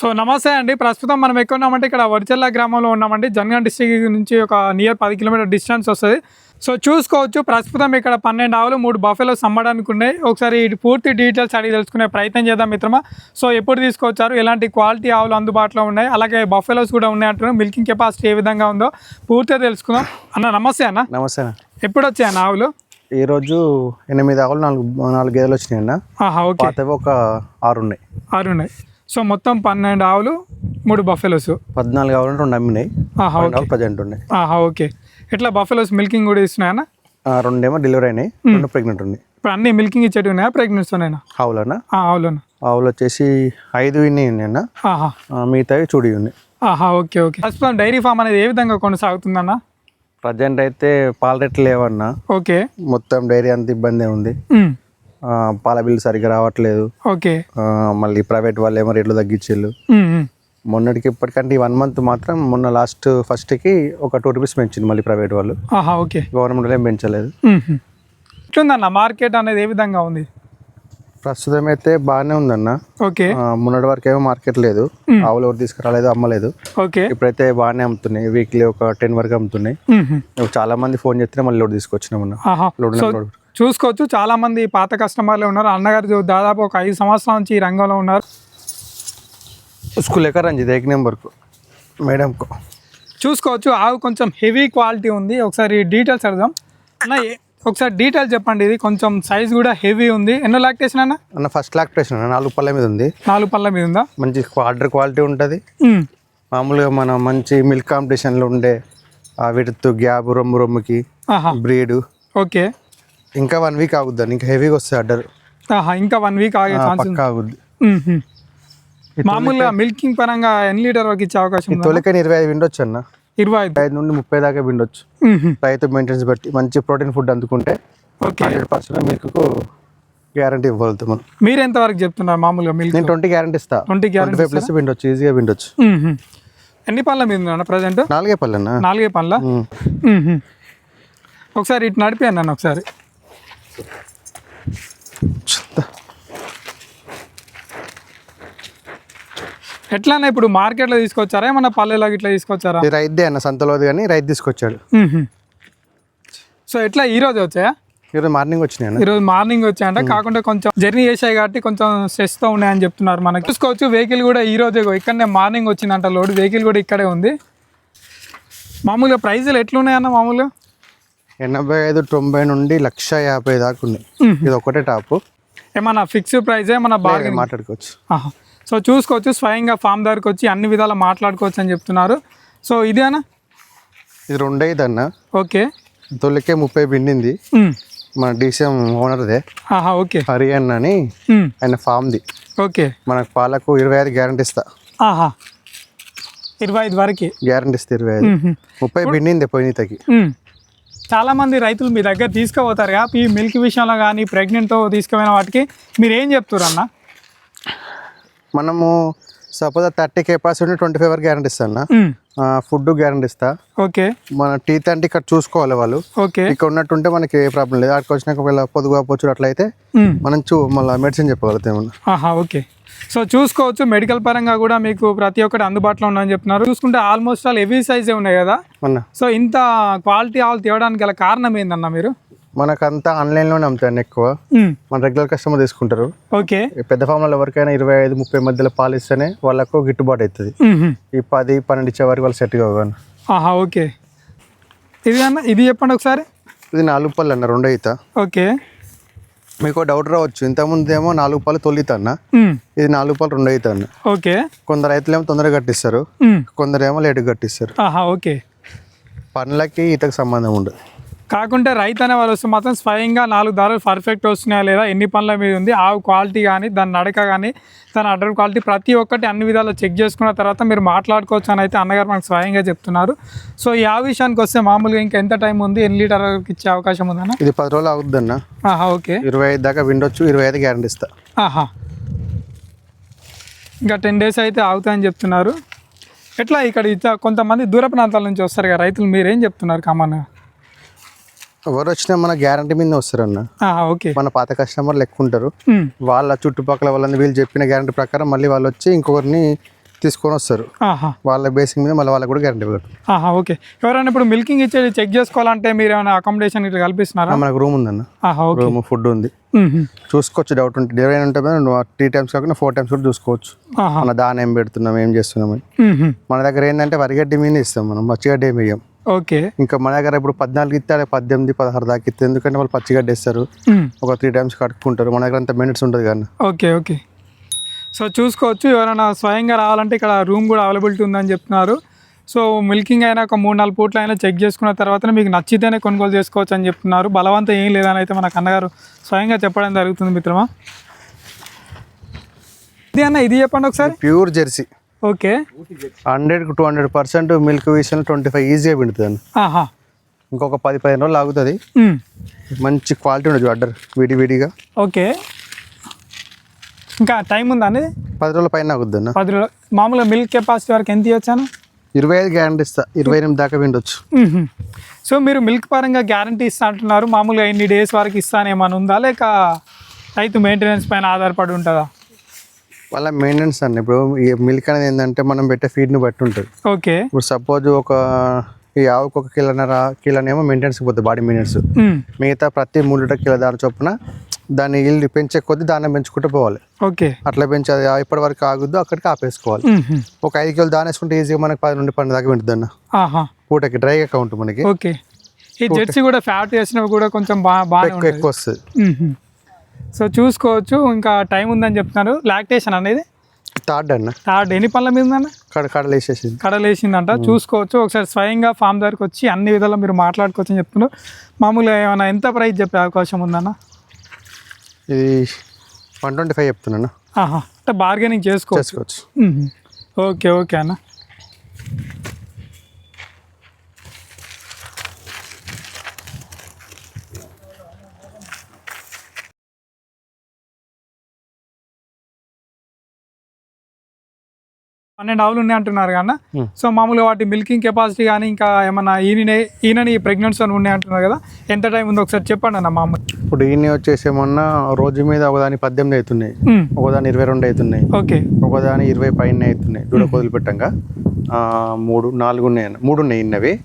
So నమస్తే అండి. ప్రస్తుతం మనం ఎక్కడ ఉన్నామంటే ఇక్కడ వడిచెల్ల గ్రామంలో ఉన్నామండి. జనగాం డిస్టిక్ నుంచి ఒక నియర్ పది కిలోమీటర్ డిస్టెన్స్ వస్తుంది. సో చూసుకోవచ్చు ప్రస్తుతం ఇక్కడ పన్నెండు ఆవులు మూడు బఫెలోస్ అమ్మడానికి ఉన్నాయి. ఒకసారి పూర్తి డీటెయిల్స్ అడిగి తెలుసుకునే ప్రయత్నం చేద్దాం మిత్రమా. సో ఎప్పుడు తీసుకొచ్చారు ఎలాంటి క్వాలిటీ ఆవులు అందుబాటులో ఉన్నాయి అలాగే బఫెలోస్ కూడా ఉన్నాయి అంటున్నారు. మిల్కింగ్ కెపాసిటీ ఏ విధంగా ఉందో పూర్తిగా తెలుసుకుందాం. అన్న నమస్తే అన్న. నమస్తే అన్న. ఎప్పుడు వచ్చాయి అన్న ఆవులు? ఈరోజు ఎనిమిది ఆవులు నాలుగు నాలుగు గేదెలు వచ్చినాయి అన్న. ఒక ఆరు ఉన్నాయి. ఆరు ఉన్నాయి. సో మొత్తం పన్నెండు ఆవులు మూడు బఫెలోస్. పద్నాలుగు ఆవులు రెండు అమ్మినాయి. ప్రజెంట్ ఉన్నాయి. ఆహా ఓకే. ఎట్లా బఫెలోస్ మిల్కింగ్ కూడా ఇస్తున్నాయన్న రెండేమో డెలివరీ అయినాయి. రెండు ప్రెగ్నెంట్ ఉన్నాయి. ఇప్పుడు అన్ని మిల్కింగ్ ఇచ్చేటి ఉన్నాయా? ప్రెగ్నెన్సీనేనా ఆవులన్న ఆవులను? ఆవులు వచ్చేసి ఐదు ఉన్నాయి ఆహా. ఆ, మిగతావి చూడి ఉన్నాయి. ఆహా ఓకే ఓకే. ప్రస్తుతం డైరీ ఫామ్ అనేది ఏ విధంగా కొనసాగుతుందన్న? ప్రజెంట్ అయితే పాల రేట్లు లేవన్న. ఓకే. మొత్తం డైరీ అంత ఇబ్బంది ఉంది. పాల బిల్లు సరిగ్గా రావట్లేదు. ఓకే. మళ్ళీ ప్రైవేట్ వాళ్ళు ఏమో రేట్లు ఉమ్. మొన్నటికి ఇప్పటికంటే ఈ వన్ మంత్ మాత్రం మొన్న లాస్ట్ ఫస్ట్కి ఒక టూ రూపీస్ పెంచింది మళ్ళీ ప్రైవేట్ వాళ్ళు. ఓకే. గవర్నమెంట్ ఏం పెంచలేదు. ఎట్లుందన్న మార్కెట్ అనేది ఏ విధంగా ఉంది? ప్రస్తుతం అయితే బాగానే ఉందన్న. ఓకే. మొన్నటి వరకు ఏమో మార్కెట్ లేదు. ఆవులు ఎవరు తీసుకురాలేదు అమ్మలేదు. ఓకే. ఇప్పుడైతే బాగానే అమ్ముతున్నాయి. వీక్లీ ఒక టెన్ వరకు అమ్ముతున్నాయి. చాలా మంది ఫోన్ చేస్తే మళ్ళీ లోడ్ తీసుకొచ్చినాం లోడ్ చూసుకోవచ్చు. చాలా మంది పాత కస్టమర్లు ఉన్నారు. అన్నగారు దాదాపు ఒక ఐదు సంవత్సరాల నుంచి ఈ రంగంలో ఉన్నారు. స్కూల్ ఎక్కడ రంజిత్? ఏక్ నెంబర్కు. మేడంకు. చూసుకోవచ్చు. ఆవు కొంచెం హెవీ క్వాలిటీ ఉంది. ఒకసారి డీటెయిల్స్ అడదాం అన్న ఏ- ఒకసారి డీటెయిల్స్ చెప్పండి. ఇది కొంచెం సైజ్ కూడా హెవీ ఉంది. ఎన్నో లాక్టేషన్ అన్న? అన్న ఫస్ట్ లాక్టేషన్ అన్న. నాలుగు పళ్ళ మీద ఉంది. నాలుగు పళ్ళ మీద ఉందా? మంచి ఆర్డర్ క్వాలిటీ ఉంటుంది. ఉమ్, మామూలుగా మన మంచి మిల్క్ కాంపిటీషన్లో ఉండే ఆ విడుతు గ్యాప్ రొమ్ము రొమ్ముకి ఆహా. బ్రీడ్. ఓకే. ఇంకా వన్ వీక్ ఆగుద్దాన్ని ఇంకా హెవీగా వస్తుంది ఆహా ఇంకా వన్ వీక్ ఆగే ఛాన్స్ ఆగుద్ది. మామూలుగా మిల్కింగ్ పరంగా ఎన్ని లీటర్ వరకు ఇచ్చే అవకాశం తొలికని ఇరవై ఐదు విండొచ్చు అన్న. ఇరవై ఐదు? నుండి ముప్పై దాకా విండొచ్చు. రైతు మెయింటెనెన్స్ బట్టి మంచి ప్రోటీన్ ఫుడ్ అందుకుంటే ఓకే. హండ్రెడ్ పర్సెంట్ మిల్క్కు గ్యారంటీ ఇవ్వగలుగుతాం మనం. మీరు ఎంత వరకు చెప్తున్నారు మామూలుగా మిల్క్ నేను ట్వంటీ గ్యారంటీ ఇస్తా. ట్వంటీ గ్యారెంటీ ఫైవ్ ప్లస్ విండొచ్చు ఈజీగా విండొచ్చు ఎన్ని పళ్ళ మీద ప్రజెంట్ నాలుగే పల్లెన్నా నాలుగే పళ్ళ? ఒకసారి ఇటు నడిపాను నన్ను ఒకసారి. ఎట్లానే ఇప్పుడు మార్కెట్లో తీసుకొచ్చారా? ఏమన్నా పల్లెలాగా ఇట్లా తీసుకొచ్చారా? రైతే అన్న సంతలోది కానీ రైతు తీసుకొచ్చాడు. సో ఎట్లా ఈ రోజు వచ్చాయా? ఈరోజు మార్నింగ్ వచ్చినాయి ఈరోజు మార్నింగ్ వచ్చాయంట. కాకుండా కొంచెం జర్నీ చేసాయి కాబట్టి కొంచెం స్ట్రెస్తో ఉన్నాయని చెప్తున్నారు మనకి. చూసుకోవచ్చు వెహికల్ కూడా ఈ రోజే ఇక్కడనే మార్నింగ్ వచ్చిందంట లోడ్. వెహికల్ కూడా ఇక్కడే ఉంది. మామూలుగా ప్రైజులు ఎట్లున్నాయన్న మామూలుగా? ఎనభై ఐదు తొంభై నుండి లక్ష యాభై దాకా ఉన్నాయి ఇది ఒకటే టాప్. ఏమన్నా ఫిక్స్ ప్రైస్ ఏమన్నా బాగా మాట్లాడుకోవచ్చు. సో చూసుకోవచ్చు స్వయంగా ఫామ్ దగ్గరకు వచ్చి అన్ని విధాలు మాట్లాడుకోవచ్చు అని చెప్తున్నారు. సో ఇదేనా ఇది రెండైదు అన్న. ఓకే. తొలికే ముప్పై పిండింది. మన డీసీఎం ఓనర్దే. ఓకే. హరియన్ అని. ఆయన ఫామ్ది. ఓకే. మనకు పాలకు ఇరవై ఐదు గ్యారంటీ ఇస్తా. ఆహా. ఇరవై ఐదు వరకు. గ్యారంటీ ఇస్తా ఇరవై ఐదు. ముప్పై పిండింది పోయినతకి. చాలామంది రైతులు మీ దగ్గర తీసుకుపోతారు కదా ఈ మిల్క్ విషయంలో కానీ ప్రెగ్నెంట్తో తీసుకుపోయిన వాటికి మీరు ఏం చెప్తారు అన్న మనము suppose thirty capacity twenty five వరకు గ్యారంటీ ఇస్తా అన్న ఉమ్. ఫుడ్ గ్యారంటీ ఇస్తా. ఓకే. మన టీత్ అంటే ఇక్కడ చూసుకోవాలి వాళ్ళు. ఓకే. ఇక్కడ ఉన్నట్టుంటే మనకి ఏ ప్రాబ్లం లేదు. అక్కడికి వచ్చినాక ఒకవేళ పొదుగు పోచ్చు అట్లయితే. మనం చూ మళ్ళీ మెడిసిన్ చెప్పగలుగుతాం ఓకే. సో చూసుకోవచ్చు మెడికల్ పరంగా కూడా మీకు ప్రతి ఒక్కటి అందుబాటులో ఉన్నాయని చెప్తున్నారు. చూసుకుంటే ఆల్మోస్ట్ ఆల్ హెవీ సైజే ఉన్నాయి కదా? సో ఇంత క్వాలిటీ ఆల్ తేవడానికి గల కారణం ఏందన్న మీరు? మనకంతా ఆన్లైన్లోనే అమ్ముతాను ఎక్కువ. మన రెగ్యులర్ కస్టమర్ తీసుకుంటారు. ఓకే. పెద్ద ఫామ్లలో ఎవరికైనా ఇరవై ఐదు ముప్పై మధ్యలో పాలు ఇస్తేనే వాళ్ళకు గిట్టుబాటు అవుతుంది. ఈ పది పన్నెండు ఇచ్చే వరకు వాళ్ళు సెట్ కావాలి ఆహా ఓకే. ఇది అన్న ఇది చెప్పండి ఒకసారి. ఇది నాలుగు పళ్ళు అన్న రెండు అవుతా ఓకే. మీకు డౌట్ రావచ్చు. ఇంతకుముందు ఏమో నాలుగు పళ్ళు తొలితా అన్న. ఇది నాలుగు పళ్ళు రెండు అవుతా అన్న. ఓకే. కొందరు రైతులు ఏమో తొందరగా కట్టిస్తారు. ఉమ్. కొందరు ఏమో లేటుగా కట్టిస్తారు. ఆహా ఓకే. పనులకి ఈతకు సంబంధం ఉండదు. కాకుంటే రైతు అనే వాళ్ళు వస్తే మాత్రం స్వయంగా నాలుగు ధరలు పర్ఫెక్ట్ వస్తున్నాయా లేదా ఎన్ని పనుల మీద ఉంది ఆవు క్వాలిటీ కానీ దాని నడక కానీ దాని అడ్డర్ క్వాలిటీ ప్రతి ఒక్కటి అన్ని విధాలు చెక్ చేసుకున్న తర్వాత మీరు మాట్లాడుకోవచ్చు అని అయితే అన్నగారు మనకు స్వయంగా చెప్తున్నారు. సో ఈ ఆ విషయానికి వస్తే మామూలుగా ఇంకా ఎంత టైం ఉంది ఎన్ని లీటర్ వరకు ఇచ్చే అవకాశం ఉందన్న? ఇది పది రోజులు అవుద్ది అన్న ఆహా ఓకే. ఇరవై ఐదు దాకా విండొచ్చు ఇరవై ఐదు గ్యారంటీ ఇస్తా. ఆహా. ఇంకా టెన్ డేస్ అయితే ఆగుతాయని చెప్తున్నారు. ఎట్లా ఇక్కడ కొంతమంది దూర ప్రాంతాల నుంచి వస్తారు కదా రైతులు మీరేం చెప్తున్నారు కామన్గా? ఎవరు వచ్చినా మన గ్యారంటీ మీద వస్తారన్న. ఓకే. మన పాత కస్టమర్లు ఎక్కువ ఉంటారు. వాళ్ళ చుట్టుపక్కల వాళ్ళని వీళ్ళు చెప్పిన గ్యారంటీ ప్రకారం మళ్ళీ వాళ్ళు వచ్చి ఇంకొకరిని తీసుకొని వస్తారు. వాళ్ళ బేసిక్ మీద మళ్ళీ వాళ్ళకి కూడా గ్యారంటీ పెడతాం ఆహా ఓకే. ఎవరైనా ఇప్పుడు మిల్కింగ్ ఇచ్చేది చెక్ చేసుకోవాలంటే మీరు ఏమైనా అకామిడేషన్ ఇట్లా కల్పిస్తున్నారా? మనకు రూమ్ ఉందన్న. రూమ్ ఫుడ్ ఉంది. చూసుకోవచ్చు డౌట్ ఉంటుంది ఎవరైనా ఉంటే త్రీ టైమ్స్ కాకుండా ఫోర్ టైమ్స్ కూడా చూసుకోవచ్చు. మన దాని ఏం పెడుతున్నాం ఏం చేస్తున్నామని మ్మ్. మన దగ్గర ఏంటంటే వరిగడ్డి మీద ఇస్తాం మనం పచ్చిగడ్డి ఏమి ఇయ్యం ఓకే. ఇంకా మన దగ్గర ఇప్పుడు పద్నాలుగు ఇస్తే పద్దెనిమిది పదహారు దాకా ఇస్తే ఎందుకంటే వాళ్ళు పచ్చిగడ్డి ఇస్తారు మ్మ్. ఒక త్రీ టైమ్స్ కట్టుకుంటారు. మన దగ్గర అంత మినిట్స్ ఉంటుంది కానీ. Okay okay. సో చూసుకోవచ్చు ఎవరైనా స్వయంగా రావాలంటే ఇక్కడ రూమ్ కూడా అవైలబిలిటీ ఉందని చెప్తున్నారు. సో మిల్కింగ్ అయినా ఒక మూడు నాలుగు పూట్లు అయినా చెక్ చేసుకున్న తర్వాతనే మీకు నచ్చితేనే కొనుగోలు చేసుకోవచ్చు అని చెప్తున్నారు. బలవంతం ఏం లేదని అయితే మన కన్నగారు స్వయంగా చెప్పడం జరుగుతుంది మిత్రమా. ఇది అన్న ఇది చెప్పండి ఒకసారి. Pure Jersey okay. హండ్రెడ్కి టూ హండ్రెడ్ పర్సెంట్ మిల్క్ విషయంలో ట్వంటీ ఫైవ్ ఈజీగా పిండుతుంది ఇంకొక పది పదిహేను రోజులు ఆగుతుంది. మంచి క్వాలిటీ ఉండదు అడ్డర్ విడి విడిగా. ఓకే. ఇంకా టైం ఉందా అండి? పది రోజుల పైన ఆగుద్ది అన్న పది రోజులు. మామూలుగా మిల్క్ కెపాసిటీ వరకు ఎంత ఇవ్వచ్చాను ఇరవై ఐదు గ్యారంటీ ఇస్తా ఇరవై ఎనిమిది దాకా పిండొచ్చు. సో మీరు మిల్క్ పరంగా గ్యారంటీ ఇస్తా అంటున్నారు. మామూలుగా ఎన్ని డేస్ వరకు ఇస్తాను ఏమైనా ఉందా? లేక రైతు మెయింటెనెన్స్ పైన ఆధారపడి ఉంటుందా? వాళ్ళ మెయింటెనెన్స్ అన్న. ఇప్పుడు ఈ మిల్క్ అనేది ఏంటంటే మనం పెట్టే ఫీడ్ని బట్టి ఉంటుంది. ఓకే. ఇప్పుడు సపోజ్ ఒక ఈ ఆవుకు ఒక కిలోన్నర కిలోనేమో మెయింటెనెన్స్ పోతుంది బాడీ మెయింటెనెన్స్. మిగతా ప్రతి మూడు లీటర్ కిలో దాని చొప్పున దాన్ని ఇల్లు పెంచే కొద్దీ దాన్ని పెంచుకుంటూ పోవాలి. ఓకే. అట్లా పెంచి అది ఇప్పటి వరకు ఆగుద్దు అక్కడికి ఆపేసుకోవాలి. మ్మ్. ఒక ఐదు కిలో దాని వేసుకుంటే ఈజీగా మనకి పది నుండి పన్నెండు దాకా వింటుంది అన్న. పూటకి డ్రై అకౌంట్ మనకి. ఓకే. ఈ జెర్సీ కూడా ఫ్యాట్ వేసినవి కూడా కొంచెం బాగా ఎక్కువ ఉంటుంది వస్తుంది. మ్మ్. సో చూసుకోవచ్చు ఇంకా టైం ఉందని చెప్తున్నారు. లాక్టేషన్ అనేది థర్డ్ అన్న. థర్డ్ ఎన్ని పనుల మీద ఉందన్న? కడ కడలు వేసేసింది కడలేసిందంట చూసుకోవచ్చు. ఒకసారి స్వయంగా ఫామ్ దగ్గరకు వచ్చి అన్ని విధాలు మీరు మాట్లాడుకోవచ్చు అని చెప్తున్నారు. మామూలుగా ఏమైనా ఎంత ప్రైస్ చెప్పే అవకాశం ఉందన్న? ఇది వన్ ట్వంటీ ఫైవ్ చెప్తున్నాను ఆహా. అంటే బార్గెనింగ్ చేసుకోవచ్చు. ఓకే ఓకే అన్న. పన్నెండు ఆవులు ఉన్నాయి అంటున్నారు కదా. సో మామూలుగా వాటి మిల్కింగ్ కెపాసిటీ కానీ ఇంకా ఏమన్నా ఈయన ఈయనని ప్రెగ్నెన్సీ అని ఉన్నాయి అంటున్నారు కదా. ఎంత టైం ఉందో ఒకసారి చెప్పండి అన్న మామూలు. ఇప్పుడు ఈయన వచ్చేసి ఏమన్నా రోజు మీద ఒకదాని పద్దెనిమిది అవుతున్నాయి. ఒకదాని ఇరవై రెండు అవుతున్నాయి. ఓకే. ఒకదాని ఇరవై పైన అవుతున్నాయి. దూడ వదిలిపెట్టంగా. ఆ, మూడు నాలుగు ఉన్నాయి మూడు ఉన్నాయి ఇన్నవి.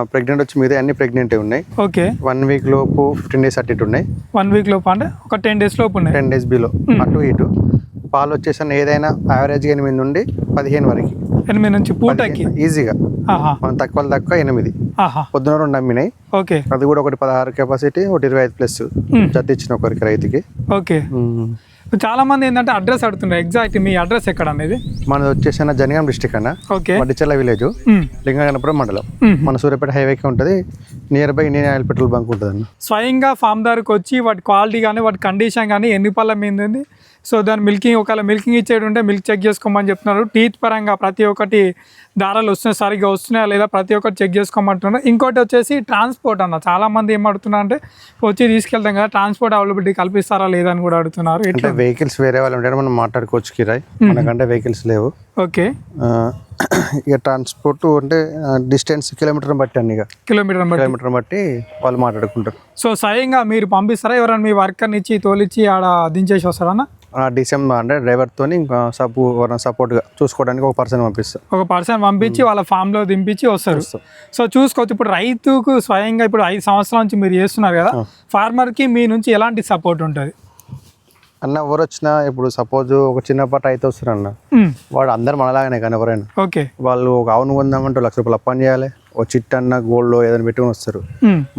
ప్రెగ్నెంట్ వచ్చి మీద అన్ని ప్రెగ్నెంట్ ఉన్నాయి. ఓకే. వన్ వీక్ లోపు ఫిఫ్టీన్ డేస్ అటు ఇటు ఉన్నాయి. వన్ వీక్ లోపు అంటే ఒక టెన్ డేస్ లోపు ఉన్నాయి. Ten days below. అటు ఇటు. పాలు వచ్చేసి అన్న ఏదైనా యావరేజ్గా ఎనిమిది నుండి పదిహేను వరకు. ఎనిమిది నుంచి పూటకి? ఈజీగా మనం తక్కువ తక్కువ ఎనిమిది. పొద్దున రెండు అమ్మినాయి. ఓకే. అది కూడా ఒకటి పదహారు కెపాసిటీ ఒకటి ఇరవై ఐదు ప్లస్. జత ఇచ్చిన ఒకరికి రైతుకి. ఓకే. చాలా మంది ఏంటంటే అడ్రస్ అడుగుతున్నారు. ఎగ్జాక్ట్ మీ అడ్రస్ ఎక్కడ అనేది? మనది వచ్చేసి జనగాం డిస్టిక్ అన్న. Okay. Maddichella village hmm. Lingaganapuram మండలం. మన సూర్యాపేట హైవేకి ఉంటుంది. Near by Indian oil petrol bunk ఉంటుంది అన్న స్వయంగా ఫామ్ దగ్గరకు వచ్చి వాటి క్వాలిటీ కానీ వాటి కండిషన్ కానీ ఎన్ని పళ్ళ మీద సో దాని మిల్కింగ్ ఒకవేళ మిల్కింగ్ ఇచ్చేది ఉంటే మిల్క్ చెక్ చేసుకోమని చెప్తున్నారు. టీత్ పరంగా ప్రతి ఒక్కటి దారాలు వస్తున్నాయి సరిగ్గా వస్తున్నాయా లేదా ప్రతి ఒక్కటి చెక్ చేసుకోమంటున్నారు. ఇంకోటి వచ్చేసి ట్రాన్స్పోర్ట్ అన్న. చాలా మంది ఏం అడుగుతున్నారు అంటే వచ్చి తీసుకెళ్తాం కదా ట్రాన్స్పోర్ట్ అవైలబిలిటీ కల్పిస్తారా లేదా అని కూడా అడుగుతున్నారు ఎట్లా వెహికల్స్ వేరే వాళ్ళు ఉంటే మనం మాట్లాడుకోవచ్చు కిరాయ్. మనకంటే వెహికల్స్ లేవు. ఓకే. ఇక ట్రాన్స్పోర్ట్ అంటే డిస్టెన్స్ కిలోమీటర్ బట్టి అన్ని ఇక. కిలోమీటర్ కిలోమీటర్ బట్టి వాళ్ళు మాట్లాడుకుంటారు. సో స్వయంగా మీరు పంపిస్తారా? ఎవరైనా మీ వర్కర్ని ఇచ్చి తోలిచ్చి ఆడ దించేసి వస్తారన్నా ఆ డిసెంబర్ అంటే డ్రైవర్తో ఇంకా సపో సపోర్ట్గా చూసుకోవడానికి ఒక పర్సన్ పంపిస్తాం. ఒక పర్సన్ పంపించి వాళ్ళ ఫామ్లో దింపించి వస్తారు. సో చూసుకోవచ్చు ఇప్పుడు రైతుకు స్వయంగా ఇప్పుడు ఐదు సంవత్సరాల నుంచి మీరు చేస్తున్నారు కదా ఫార్మర్కి మీ నుంచి ఎలాంటి సపోర్ట్ ఉంటుంది? అన్న ఎవరు వచ్చినా ఇప్పుడు సపోజ్ ఒక చిన్నపాటి రైతు వస్తారు అన్న వాడు అందరు మనలాగానే కానీ ఎవరైనా. ఓకే. వాళ్ళు ఒక ఆవును కొందామంటే లక్ష రూపాయలు అప్పని చేయాలి ఓ చిట్ అన్న గోల్డ్ ఏదైనా పెట్టుకొని వస్తారు.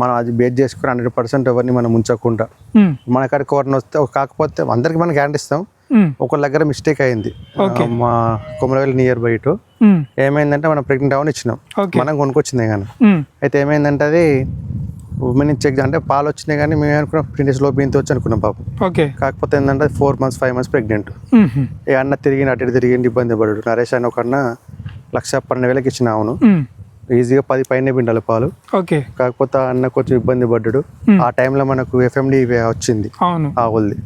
మనం అది బేస్ చేసుకుని హండ్రెడ్ పర్సెంట్ ఎవరిని మనం ఉంచకుండా మన కాడికి ఎవరిని వస్తే కాకపోతే అందరికి మనం గ్యారంటీ ఇస్తాం. ఒకళ్ళ దగ్గర మిస్టేక్ అయింది. మా కొమరవెల్లి నియర్ బై ఇటు. ఏమైందంటే మనం ప్రెగ్నెంట్ అవని ఇచ్చినాం. మనం కొనుక్కొచ్చిందే కానీ అయితే ఏమైందంటే అది ఉమెన్ చెక్ అంటే పాలు వచ్చినాయి కానీ మేము అనుకున్నాం ఫిఫ్టీన్ డేస్ లోపు ఇంత వచ్చి అనుకున్నాం పాపం. ఓకే. కాకపోతే ఏంటంటే four months five months pregnant ఏ అన్న తిరిగి అటు ఇటు తిరిగి ఇబ్బంది పడ్డాడు. నరేష్ అని ఒక అన్న లక్ష పన్నెండు వేలకి ఇచ్చిన అవును. ఈజీగా పది పైన పిండాలి పాలు. ఓకే. కాకపోతే అన్న కొంచెం ఇబ్బంది పడ్డాడు. ఆ టైంలో మనకు ఎఫ్ఎండి వచ్చింది. ఆవులది.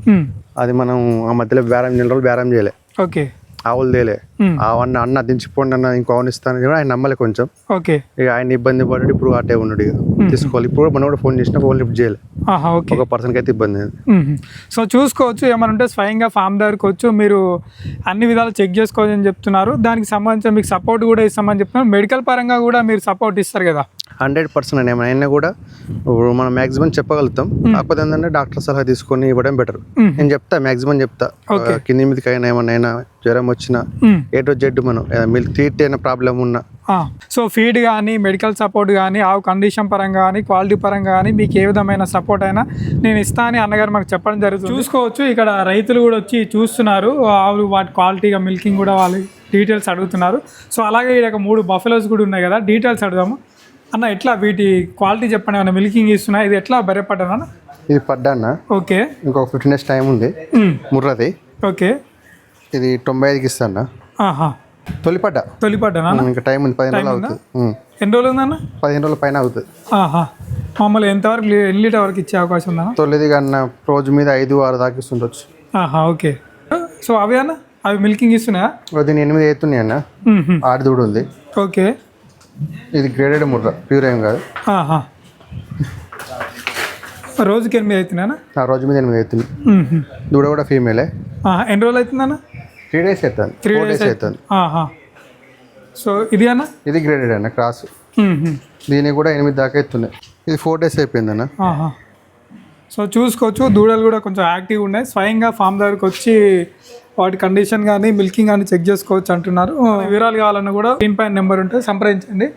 అది మనం ఆ మధ్యలో బేరం నెల రోజులు బేరం చేయలే. ఓకే. ఆవులు తేలే. అన్న అన్న దించిపోండి అన్న ఇంకో అవును ఇస్తాను ఆయన నమ్మలే కొంచెం. ఓకే. ఇక ఆయన ఇబ్బంది పడ్డాడు ఇప్పుడు అటే ఉన్నాడు ఇక. తీసుకోవాలి ఇప్పుడు మనం కూడా ఫోన్ చేసినా ఫోన్ లిఫ్ట్ చేయాలి. ఒక పర్సన్కి అయితే ఇబ్బంది. సో చూసుకోవచ్చు ఏమైనా ఉంటే స్వయంగా ఫామ్ దగ్గరకు వచ్చి. మీరు అన్ని విధాలు చెక్ చేసుకోవచ్చు అని చెప్తున్నారు. దానికి సంబంధించి మీకు సపోర్ట్ కూడా ఇస్తామని చెప్తున్నారు. మెడికల్ పరంగా కూడా మీరు సపోర్ట్ ఇస్తారు కదా? హండ్రెడ్ పర్సెంట్ అని ఏమైనా అయినా కూడా ఇప్పుడు మనం మ్యాక్సిమం చెప్పగలుగుతాం. కాకపోతే ఏంటంటే డాక్టర్ సలహా తీసుకొని ఇవ్వడం బెటర్. నేను చెప్తా మ్యాక్సిమం చెప్తా. కింది మీదకి అయినా ఏమన్నా అయినా జ్వరం వచ్చినా మ్మ్. ఏ టు జెడ్ మనం మిల్క్ తీట్ అయినా ప్రాబ్లం ఉన్నా సో ఫీడ్ కానీ మెడికల్ సపోర్ట్ కానీ ఆవు కండిషన్ పరంగా కానీ క్వాలిటీ పరంగా కానీ మీకు ఏ విధమైన సపోర్ట్ అయినా నేను ఇస్తా అని అన్నగారు మాకు చెప్పడం జరుగుతుంది. చూసుకోవచ్చు ఇక్కడ రైతులు కూడా వచ్చి చూస్తున్నారు. ఆవులు వాటి క్వాలిటీగా మిల్కింగ్ కూడా వాళ్ళు డీటెయిల్స్ అడుగుతున్నారు. సో అలాగే ఇక్కడ మూడు బఫెలోస్ కూడా ఉన్నాయి కదా డీటెయిల్స్ అడుగుదాము. అన్న ఎట్లా వీటి క్వాలిటీ చెప్పండి ఏమైనా మిల్కింగ్ ఇస్తున్నా ఇది ఎట్లా బెరపడ్డాను అన్న? ఇది పడ్డాన్న ఓకే. ఇంకొక ఫిఫ్టీన్ డేస్ టైం ఉంది ముర్రది. ఓకే. ఇది తొంభై ఐదుకి ఇస్తాను ఆహా. తొలిపడ్డ. తొలిపడ్డానా ఇంకా టైం ఉంది పదిహేను రోజులు అవుతుంది. ఎన్ని రోజులు ఉందన్న? పదిహేను రోజుల పైన అవుతుంది. ఆహా. మమ్మల్ని ఎంతవరకు ఎన్ని లీటర్ వరకు ఇచ్చే అవకాశం ఉందా తొలిది కన్నా రోజు మీద ఐదు ఆరు దాకా ఇస్తుండొచ్చు. ఆహా ఓకే. సో అవి అన్న? అవి మిల్కింగ్ ఇస్తున్నాయా? దీని ఎనిమిది అవుతున్నాయి అన్న. ఆడి దూడు ఉంది. ఓకే. ఇది గ్రేడెడ్ ముర్ర ప్యూర్ ఏం కాదు. ఆహా. రోజుకి ఎనిమిది అవుతున్నానా ఆ రోజు మీద ఎనిమిది అవుతుంది. దూడ కూడా ఫీమేలే ఎన్ని రోజులు అవుతుందన్న? త్రీ డేస్ అవుతుంది త్రీ డేస్ అవుతుంది సో ఇది అన్న? ఇది గ్రేడెడ్ అన్న క్రాస్. దీనికి కూడా ఎనిమిది దాకా అవుతున్నాయి ఇది ఫోర్ డేస్ అయిపోయింది అన్న. సో చూసుకోవచ్చు దూడలు కూడా కొంచెం యాక్టివ్గా ఉన్నాయి. స్వయంగా ఫామ్ దగ్గరకు వచ్చి వాటి కండిషన్ కానీ మిల్కింగ్ కానీ చెక్ చేసుకోవచ్చు అంటున్నారు. వివరాలు కావాలన్నా కూడా స్క్రీన్ పైన నెంబర్ ఉంటే సంప్రదించండి.